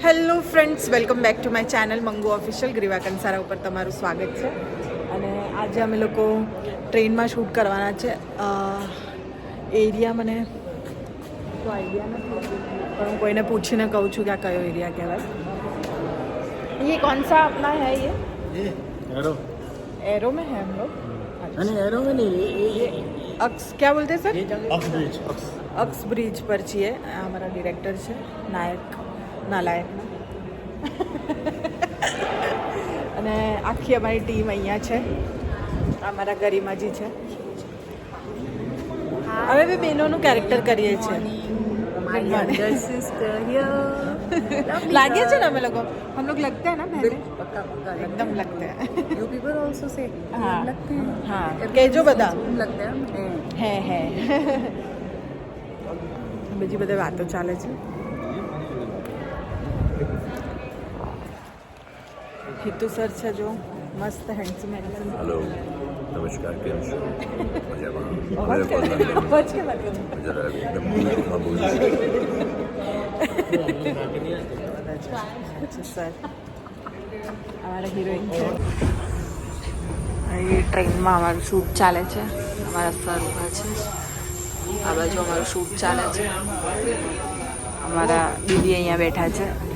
hello friends welcome back to my channel Mangu official Griva Kansara ઉપર તમારું સ્વાગત છે અને આજે અમે લોકો ટ્રેનમાં શૂટ કરવાના છે એરિયા મને તો આઈડિયા નથી પણ હું કોઈને પૂછીને કહું છું કે આ કયો એરિયા કહેવાય ये कौन सा अपना है ये ये एरो एरो में है हम लोग नहीं एरो में नहीं ये ये अक्स क्या बोलते हैं सर अक्स ब्रिज अक्स અક્ષ બ્રિજ પર છીએ આ અમારા ડિરેક્ટર છે નાયક નાલાયક અને આખી અમારી ટીમ અહીંયા છે આ અમારા ગરિમાજી છે હવે બી બહેનોનું કેરેક્ટર કરીએ છીએ My younger sister here. લાગે છે ને અમે લોકો हम लोग लगते हैं ना पहले पक्का पक्का एकदम लगते हैं You people also say हाँ। हम लगते हैं हाँ, Everyone कहजो says बता। हम लगते हैं हम हैं। હે હે બીજી બધી વાતો ચાલે છે હિતુ સર છે જો મસ્ત હેન્ડસમ હેન્ડસમ હેલો નમસ્કાર કેમ છો? મજામાં? અમારા હિરોઈન છે. એ ટ્રેનમાં અમારું શૂટ ચાલે છે. અમારા સર ઊભા છે. આ બાજુ અમારું શૂટ ચાલે છે. અમારા દીદી અહીંયા બેઠા છે.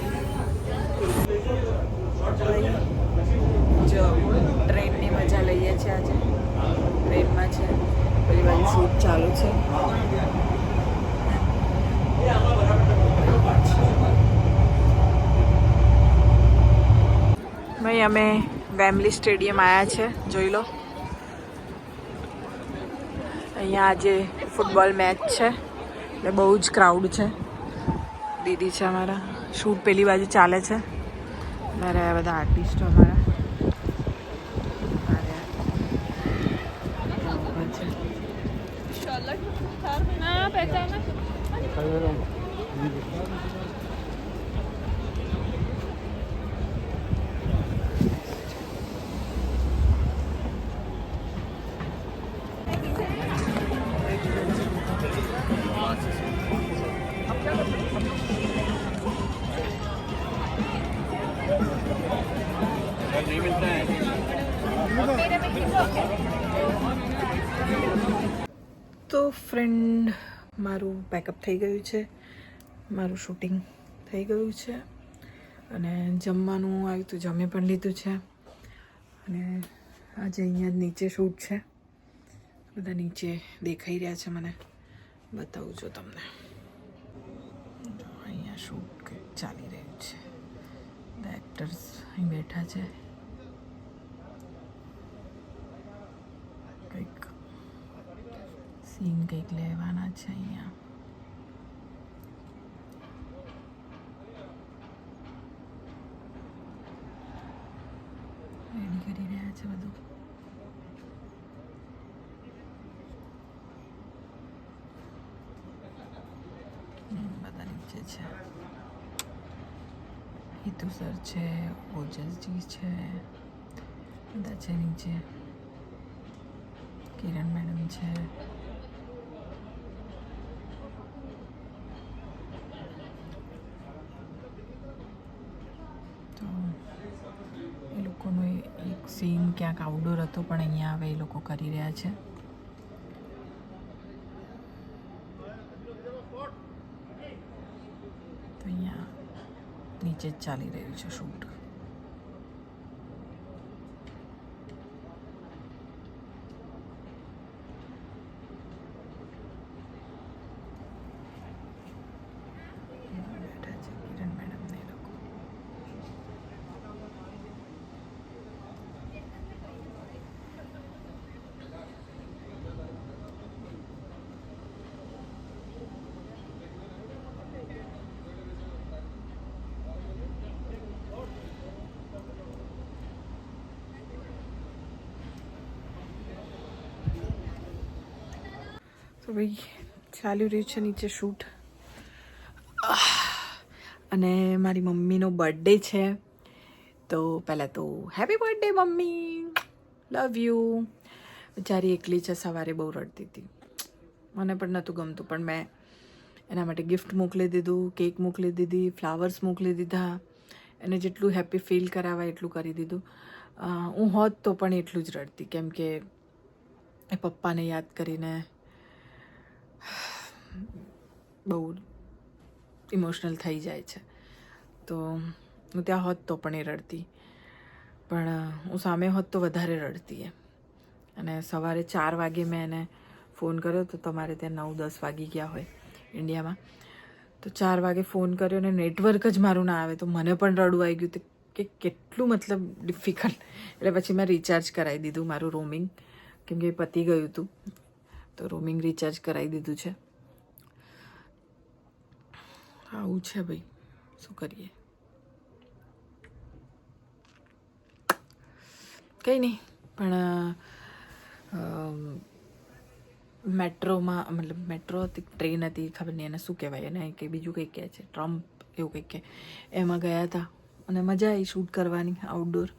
ભાઈ અમે વેમલી સ્ટેડિયમ આવ્યા છે, જોઈ લો. અહીંયા આજે ફૂટબોલ મેચ છે, એટલે બહુ જ ક્રાઉડ છે. દીદી છે અમારા. શૂટ પેલી બાજુ ચાલે છે. મારે બધા આર્ટિસ્ટો અમારા. મારે તો ફ્રેન્ડ મારું પેકઅપ થઈ ગયું છે. મારું શૂટિંગ થઈ ગયું છે. અને જમવાનું આવ્યું તો જમી પણ લીધું છે. અને આજે અહીંયા નીચે શૂટ છે. બધા નીચે દેખાઈ રહ્યા છે મને. બતાવું છું તમને. અહીંયા શૂટ ચાલી રહ્યું છે. એક્ટર્સ અહીં બેઠા છે કંઈક સીન કંઈક લેવાના છે અહીંયા. રેડી કરી રહ્યા છે બધું. બધા નીચે છે. હિતુ સર છે, ઓજસજી છે, બધા છે નીચે. કિરણ મેડમ છે તો એ લોકોનો એ- એક સીન ક્યાંક આઉટડોર હતો, પણ અહીંયા હવે એ લોકો કરી રહ્યા છે. તો અહીંયા નીચે જ ચાલી રહ્યું છે શૂટ બેઠા છે કિરણ મેડમ ને એ લોકો તો ભાઈ, ચાલ્યું રહ્યું છે નીચે શૂટ. અને મારી મમ્મીનો બર્થડે છે. તો પહેલાં તો happy birthday mummy. Love you બિચારી એકલી છે સવારે બહુ રડતી હતી. મને પણ નહોતું ગમતું, પણ મેં એના માટે ગિફ્ટ મોકલી દીધું કેક મોકલી દીધી ફ્લાવર્સ મોકલી દીધા. એને જેટલું હેપી ફીલ કરાવાય એટલું કરી દીધું. હું હોત તો પણ એટલું જ રડતી, કેમ કે એ પપ્પાને યાદ કરીને બહુ ઇમોશનલ થઈ જાય છે. તો હું ત્યાં હોત તો પણ એ રડતી. પણ હું સામે હોત તો વધારે રડતી એમ. અને સવારે ચાર વાગે મેં એને ફોન કર્યો તો તમારે ત્યાં નવ, દસ વાગી ગયા હોય ઇન્ડિયામાં. તો ચાર વાગે ફોન કર્યો ને નેટવર્ક જ મારું ના આવે તો મને પણ રડવું આવી ગયું. કે કેટલું મતલબ ડિફિકલ્ટ એટલે પછી મેં રિચાર્જ કરાવી દીધું મારું રોમિંગ કેમ કે પતી ગયું હતું તો રોમિંગ રિચાર્જ કરાવી દીધું છે. આવું છે ભાઈ. શું કરીએ? કંઈ નહીં પણ મેટ્રોમાં, મતલબ મેટ્રો હતી ટ્રેન હતી, ખબર નહીં એને શું કહેવાય, એને કંઈ બીજું કંઈક કહે છે, ટ્રમ્પ એવું કંઈક કહે. એમાં ગયા હતા અને મજા આવી શૂટ કરવાની આઉટડોર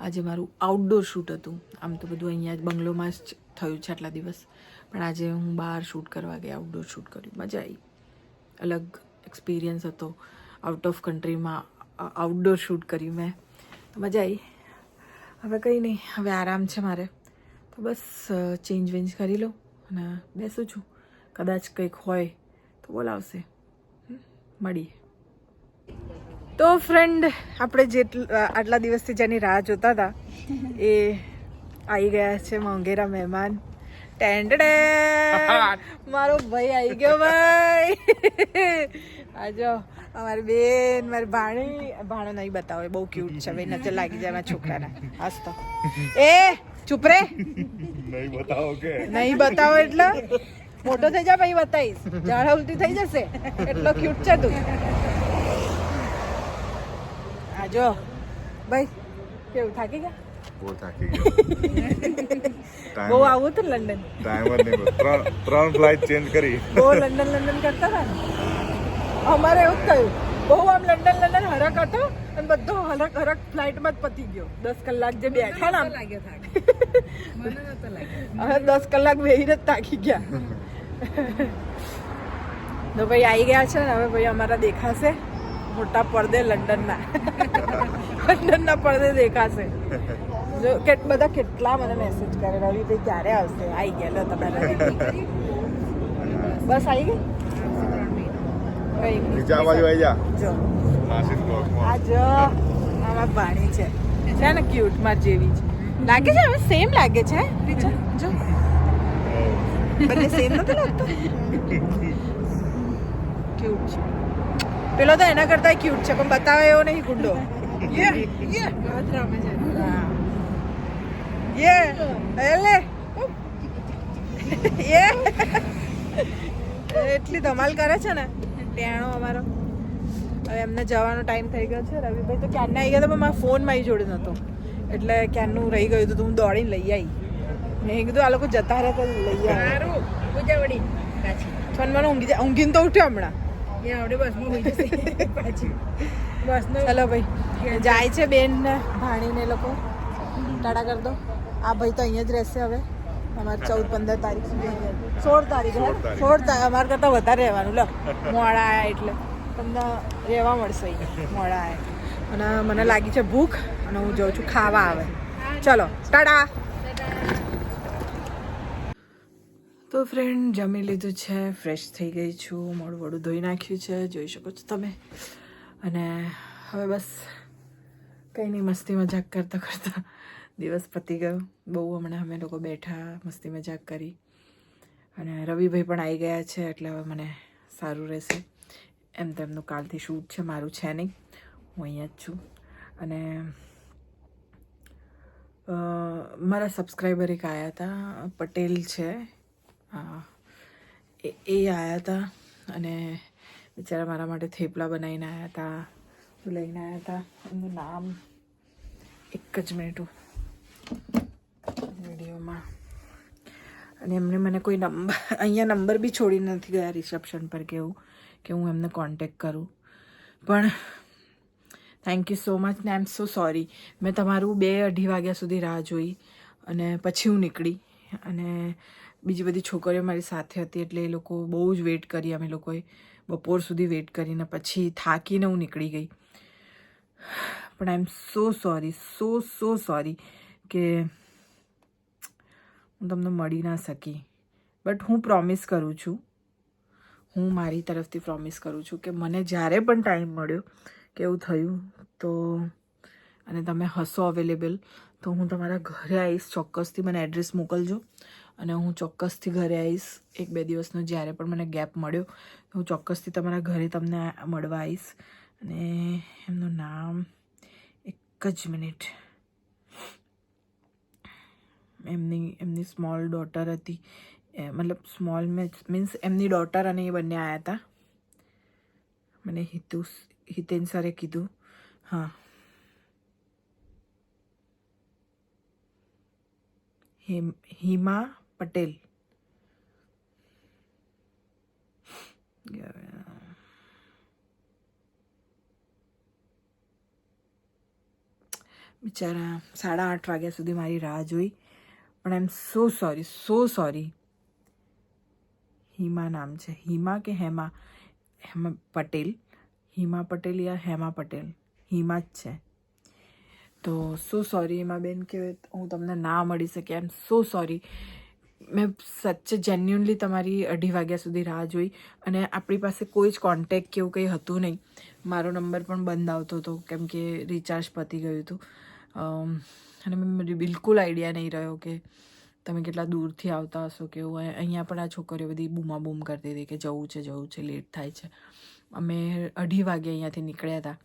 આજે મારું આઉટડોર શૂટ હતું. આમ તો બધું અહીંયા જ બંગલોમાં જ થયું છે આટલા દિવસ. પણ આજે હું બહાર શૂટ કરવા ગઈ આઉટડોર શૂટ કર્યું. મજા આવી અલગ. એક્સપિરિયન્સ હતો. આઉટ ઓફ કન્ટ્રીમાં આઉટડોર શૂટ કર્યું મેં. મજા આવી હવે કંઈ નહીં હવે આરામ છે મારે. તો બસ ચેન્જ વેન્જ કરી લઉં અને બેસું છું. કદાચ કંઈક હોય તો બોલાવશે. મળીએ. તો ફ્રેન્ડ આપણે જેટલા આટલા દિવસથી જેની રાહ જોતા હતા એ આવી ગયા છે મોંઘેરા મહેમાન. ટેન્ડડે મારો ભાઈ આવી ગયો ભાઈ. આજો અમારી બેન મારી ભાણી. ભાણો નહીં બતાવો બહુ ક્યુટ છે. ભાઈ નજર લાગી જાય છોકરાના. હાસ તો એ ચૂપ રે. નહીં બતાવો કે. નહીં બતાવો એટલે. મોટો થઈ જા ભાઈ બતાવીશ. ઝાડા ઉલટી થઈ જશે. એટલો ક્યુટ છે તું. આજો ભાઈ કેવું થાકી ગયા? બહુ થાકી ગયો. બહુ આવું હતું લંડન? ટાઈમ જ નહીં ત્રણ ત્રણ ફ્લાઇટ ચેન્જ કરી. બહુ લંડન લંડન કરતા હતા અમારે એવું જ થયું. બહુ આમ લંડન લંડન હરક હતો અને બધો હરક હરક ફ્લાઇટમાં જ પતી ગયો. દસ કલાક જે બેઠા ને હવે દસ કલાક બેહીને જ તાકી ગયા. તો ભાઈ આવી ગયા છે ને હવે ભાઈ અમારા દેખાશે. મોટા પડદે લંડનના. લંડનના પડદે દેખાશે. જો કે બધા કેટલા મને મેસેજ કરે રવિભાઈ ક્યારે આવશે? આવી ગયા લો તમારા. બસ આવી ગઈ? કઈ નહીં. બાજુ આવી જા. જો. આ જો આમાં ભાણી છે. છે ને ક્યુટ જેવી છે. લાગે છે હવે સેમ લાગે છે રીચા જો. બંને સેમ નથી લાગતો? ક્યુટ છે. પેલો તો એના કરતા ક્યુટ છે પણ બતાવે એવો નહીં ગુંડો. યે યે. રમે છે યે એલે યે. એટલી ધમાલ કરે છે ને. ટેણો અમારો. હવે એમને જવાનો ટાઈમ થઈ ગયો છે. રવિભાઈ તો ક્યારના આવી ગયા હતા પણ મારા ફોન મારી જોડે નહોતો એટલે ક્યારનું રહી ગયું હતું તો હું દોડીને લઈ આવી મેં કીધું આ લોકો જતા રહે તો લઈ આવી. પણ મને ઊંઘી જાય. ઊંઘીને તો ઉઠ્યો હમણાં. ચલો ભાઈ જાય છે બેન ને ભાણીને લોકો. ટાટા કર દો. આ ભાઈ તો અહીંયા જ રહેશે હવે. અમારે ચૌદ પંદર તારીખ સુધી. સોળ તારીખ સોળ. અમારે કરતાં વધારે રહેવાનું. લો મોડા આવ્યા એટલે. તમને રહેવા મળશે મોડા આવ્યા અને મને લાગી છે ભૂખ અને હું જાઉં છું ખાવા આવે ચલો ટાટા તો ફ્રેન્ડ જમી લીધું છે ફ્રેશ થઈ ગઈ છું મોડું મોડું ધોઈ નાખ્યું છે જોઈ શકો છો તમે. અને હવે બસ કંઈ નહીં મસ્તી મજાક કરતાં કરતાં દિવસ પતી ગયો. બહુ હમણાં અમે લોકો બેઠા, મસ્તી મજાક કરી. અને રવિભાઈ પણ આવી ગયા છે, એટલે હવે મને સારું રહેશે. એમ તેમનું કાલથી શૂટ છે, મારું છે નહીં. હું અહીંયા જ છું. અને મારા સબસ્ક્રાઈબર એક આવ્યા હતા પટેલ છે. એ આવ્યા હતા અને બિચારા મારા માટે થેપલા બનાવીને આવ્યા હતા લઈને આવ્યા હતા એમનું નામ એક જ મિનિટ વિડીયોમાં અને એમને મને કોઈ નંબર અહીંયા નંબર બી છોડી નથી ગયા રિસેપ્શન પર કેવું કે હું એમને કોન્ટેક કરું. પણ થેન્ક યુ સો મચ ને આઈ એમ સો સોરી મેં તમારું બે અઢી વાગ્યા સુધી રાહ જોઈ અને પછી હું નીકળી. અને બીજી બધી છોકરીઓ મારી સાથે હતી એટલે એ લોકો બહુ જ વેઇટ કરી. અમે લોકોએ બપોર સુધી વેઇટ કરીને પછી થાકીને હું નીકળી ગઈ. પણ આઈ એમ સો સોરી સો સો સોરી કે હું તમને મળી ના શકી. બટ હું પ્રોમિસ કરું છું. હું મારી તરફથી પ્રોમિસ કરું છું કે મને જ્યારે પણ ટાઈમ મળ્યો કે એવું થયું તો અને તમે હશો અવેલેબલ તો હું તમારા ઘરે આવીશ, ચોક્કસથી મને એડ્રેસ મોકલજો. અને હું ચોક્કસથી ઘરે આવીશ. એક બે દિવસનો જ્યારે પણ મને ગેપ મળ્યો હું ચોક્કસથી તમારા ઘરે તમને મળવા આવીશ. અને એમનું નામ એક જ મિનિટ એમની એમની સ્મોલ ડોટર હતી એ મતલબ સ્મોલ મીન્સ એમની ડોટર અને એ બંને આવ્યા હતા મને હિતુ હિતેન સરે કીધું હા હિમ હિમા પટેલ બિચારા સાડા આઠ વાગ્યા સુધી મારી રાહ જોઈ પણ આઈ એમ સો સોરી સો સોરી. હિમા નામ છે. હિમા કે હેમા? હેમા પટેલ. હિમા પટેલ યા હેમા પટેલ? હિમા જ છે. તો સો સોરી એમાં બેન કે હું તમને ના મળી શકી. I'm so sorry. મેં સચ્ચે જેન્યુનલી તમારી અઢી વાગ્યા સુધી રાહ જોઈ અને આપણી પાસે કોઈ જ કોન્ટેક કે એવું કંઈ હતું નહીં. મારો નંબર પણ બંધ આવતો હતો, કેમ કે રિચાર્જ પતી ગયું હતું. અને મને બિલકુલ આઈડિયા નહીં રહ્યો કે તમે કેટલા દૂરથી આવતા હશો કે એવું. અહીંયા પણ આ છોકરીઓ બધી બૂમા બૂમ કરતી હતી કે જવું છે જવું છે લેટ થાય છે. અમે અઢી વાગે અહીંયાથી નીકળ્યા હતા.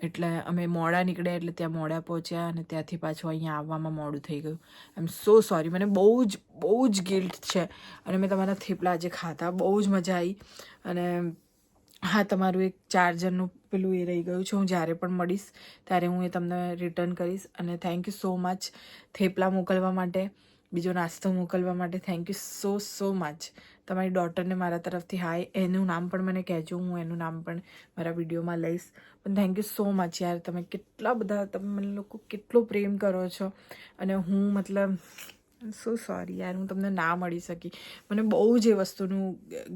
એટલે અમે મોડા નીકળ્યા એટલે ત્યાં મોડા પહોંચ્યા અને ત્યાંથી પાછું અહીંયા આવવામાં મોડું થઈ ગયું. આઈ એમ સો સોરી મને બહુ જ બહુ જ ગિલ્ટ છે. અને મેં તમારા થેપલા આજે ખાતા બહુ જ મજા આવી અને હા, તમારું એક ચાર્જરનું પેલું એ રહી ગયું છે. હું જ્યારે પણ મળીશ ત્યારે હું એ તમને રિટર્ન કરીશ. અને થેન્ક યુ સો મચ થેપલા મોકલવા માટે, બીજો નાસ્તો મોકલવા માટે thank you so so much તમારી ડોટરને મારા તરફથી હાય એનું નામ પણ મને કહેજો. હું એનું નામ પણ મારા વિડીયોમાં લઈશ. પણ થેન્ક યુ સો મચ યાર. તમે કેટલા બધા, તમે મને લોકો કેટલો પ્રેમ કરો છો. અને હું મતલબ સો સોરી યાર, હું તમને ના મળી શકી. મને બહુ જ એ વસ્તુનું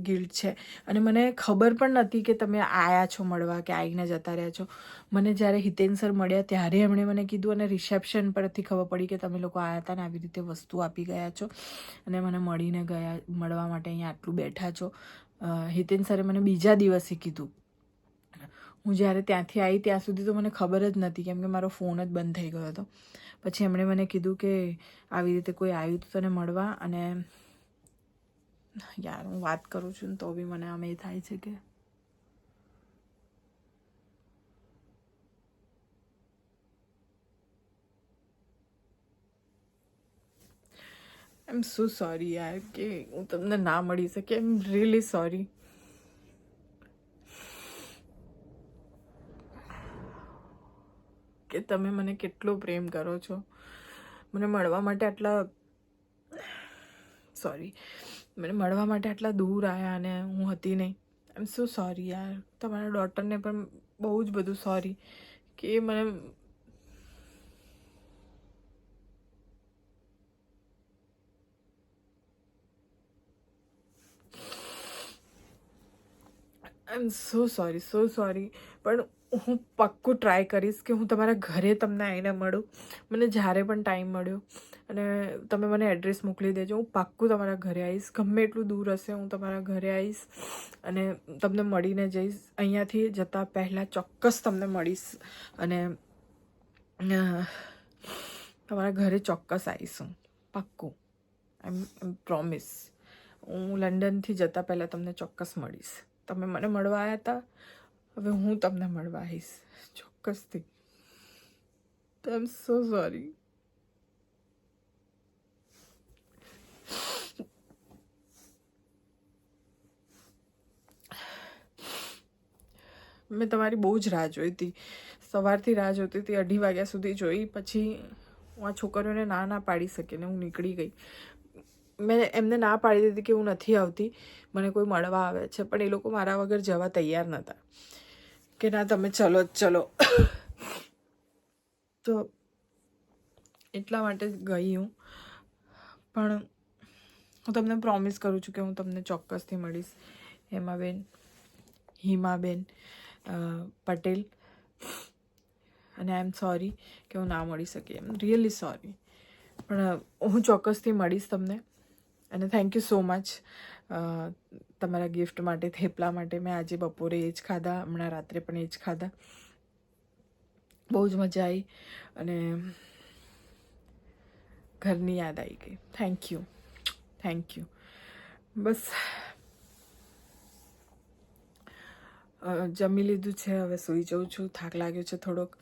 ગિલ્ટ છે. અને મને ખબર પણ નથી કે તમે આયા છો મળવા કે આવીને જતા રહ્યા છો. મને જ્યારે હિતેન સર મળ્યા ત્યારે એમણે મને કીધું અને રિસેપ્શન પરથી ખબર પડી કે તમે લોકો આવ્યા હતા ને આવી રીતે વસ્તુ આપી ગયા છો. અને મને મળીને ગયા, મળવા માટે અહીંયા આટલું બેઠા છો. હિતેન સરે મને બીજા દિવસે કીધું. હું જ્યારે ત્યાંથી આવી ત્યાં સુધી તો મને ખબર જ નથી, કેમ કે મારો ફોન જ બંધ થઈ ગયો હતો. પછી એમણે મને કીધું કે આવી રીતે કોઈ આવ્યું હતું તને મળવા અને યાર, હું વાત કરું છું ને તો બી મને આમ એ થાય છે કે આઈ એમ સો સોરી યાર કે હું તમને ના મળી શકે એમ રિયલી સોરી કે તમે મને કેટલો પ્રેમ કરો છો? મને મળવા માટે આટલા સોરી મને મળવા માટે આટલા દૂર આવ્યા અને હું હતી નહીં. આઈ એમ સો સોરી યાર. તમારા ડોટરને પણ બહુ જ બધું સોરી કે મને આઈ એમ સો સોરી સો સોરી પણ હું પાક્કું ટ્રાય કરીશ કે હું તમારા ઘરે તમને આવીને મળું. મને જ્યારે પણ ટાઈમ મળ્યો અને તમે મને એડ્રેસ મોકલી દેજો. હું પાક્કું તમારા ઘરે આવીશ. ગમે એટલું દૂર હશે હું તમારા ઘરે આવીશ અને તમને મળીને જઈશ. અહીંયાથી જતાં પહેલાં ચોક્કસ તમને મળીશ અને તમારા ઘરે ચોક્કસ આવીશ હું. પાક્કું. આઈ પ્રોમિસ હું લંડનથી જતાં પહેલાં તમને ચોક્કસ મળીશ. તમે મને મળવા આવ્યા હતા. હવે હું તમને મળવા આવીશ. ચોક્કસથી. આઈ એમ સો સોરી મેં તમારી બહુ જ રાહ જોઈ હતી. સવારથી રાહ જોતી હતી, અઢી વાગ્યા સુધી જોઈ, પછી હું આ છોકરીઓને ના ના પાડી શકીને હું નીકળી ગઈ. મેં એમને ના પાડી દીધી કે હું નથી આવતી. મને કોઈ મળવા આવે છે, પણ એ લોકો મારા વગર જવા તૈયાર નહોતા. કે ના, તમે ચલો જ ચલો. તો એટલા માટે ગઈ હું. પણ હું તમને પ્રોમિસ કરું છું કે હું તમને ચોક્કસથી મળીશ. હેમાબેન, હિમાબેન પટેલ. અને આઈ એમ સોરી કે હું ના મળી શકી. I'm really sorry. પણ હું ચોક્કસથી મળીશ તમને. અને થેન્ક યુ સો મચ તમારા ગિફ્ટ માટે, થેપલા માટે મેં આજે બપોરે એ જ ખાધા, હમણાં રાત્રે પણ એ જ ખાધા. બહુ જ મજા આવી અને ઘરની યાદ આવી ગઈ. થેન્ક યુ થેન્ક યુ બસ જમી લીધું છે, હવે સૂઈ જાઉં છું. થાક લાગ્યો છે થોડોક.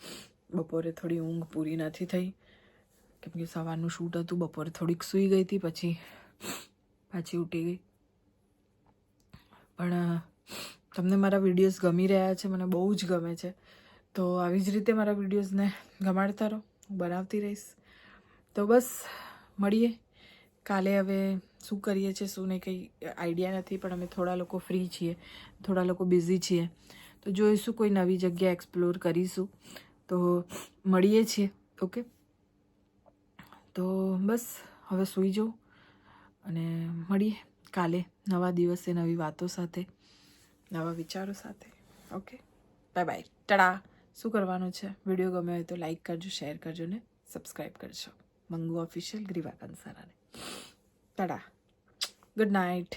બપોરે થોડી ઊંઘ પૂરી નથી થઈ. કેમ કે સવારનું શૂટ હતું, બપોરે થોડીક સૂઈ ગઈ હતી, પછી, પાછી ઉઠી ગઈ. પણ તમને મારા વિડીયોઝ ગમી રહ્યા છે, મને બહુ જ ગમે છે. તો આવી જ રીતે મારા વિડીયોઝને ગમાડતા રહો, હું બનાવતી રહીશ. તો બસ, મળીએ. કાલે હવે શું કરીએ છીએ, શું નહીં, કંઈ આઈડિયા નથી, પણ અમે થોડા લોકો ફ્રી છીએ, થોડા લોકો બિઝી છીએ. તો જોઈશું, કોઈ નવી જગ્યા એક્સપ્લોર કરીશું. તો મળીએ છીએ, ઓકે? તો બસ, હવે સૂઈ જાઉં અને મળીએ. કાલે નવા દિવસે નવી વાતો સાથે, નવા વિચારો સાથે. ઓકે બાય બાય ટડા શું કરવાનું છે? વીડિયો ગમે હોય તો લાઈક કરજો શેર કરજો ને સબસ્ક્રાઈબ કરજો. Mangu official Greeva કંસારાને. Tada good night